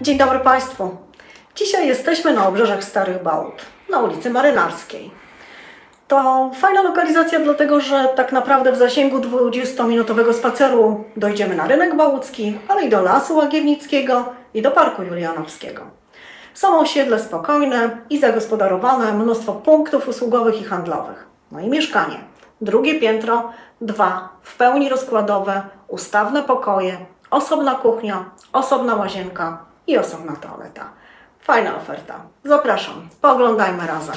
Dzień dobry Państwu. Dzisiaj jesteśmy na obrzeżach Starych Bałut, na ulicy Marynarskiej. To fajna lokalizacja, dlatego że tak naprawdę w zasięgu 20-minutowego spaceru dojdziemy na rynek bałucki, ale i do Lasu Łagiewnickiego i do Parku Julianowskiego. Są osiedle spokojne i zagospodarowane, mnóstwo punktów usługowych i handlowych. No i mieszkanie. Drugie piętro, dwa w pełni rozkładowe, ustawne pokoje, osobna kuchnia, osobna łazienka i osobna toaleta. Fajna oferta. Zapraszam, pooglądajmy razem.